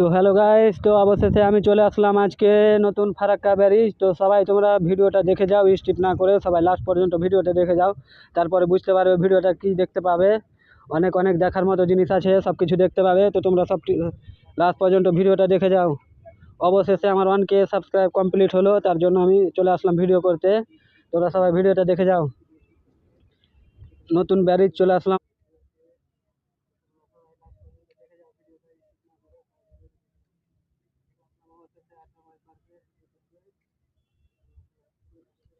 তো hello guys তো অবশেষে আমি চলে আসলাম আজকে নতুন ফারাক্কা ব্যারিজ। তো সবাই তোমরা ভিডিওটা দেখে যাও স্টিপ না করে সবাই লাস্ট পর্যন্ত ভিডিওটা দেখে যাও। তারপরে বুঝতে পারবে ভিডিওটা কি দেখতে পাবে। অনেক অনেক দেখার মতো জিনিস আছে সব কিছু দেখতে পাবে। তো তোমরা সব লাস্ট পর্যন্ত ভিডিওটা দেখে যাও। অবশেষে আমার ওয়ান কে সাবস্ক্রাইব কমপ্লিট হলো, তার জন্য আমি চলে আসলাম ভিডিও করতে। তোমরা সবাই ভিডিওটা দেখে যাও। নতুন ব্যারিজ চলে আসলাম। বলেছে, সে আশা করে সরকারের নির্দেশে তাঁর লাশ পুলিশে দেওয়া হবে।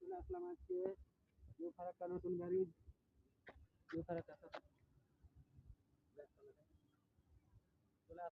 চলে আসলাম আজকে ফারাক্কা নতুন নিউ ফারাক্কা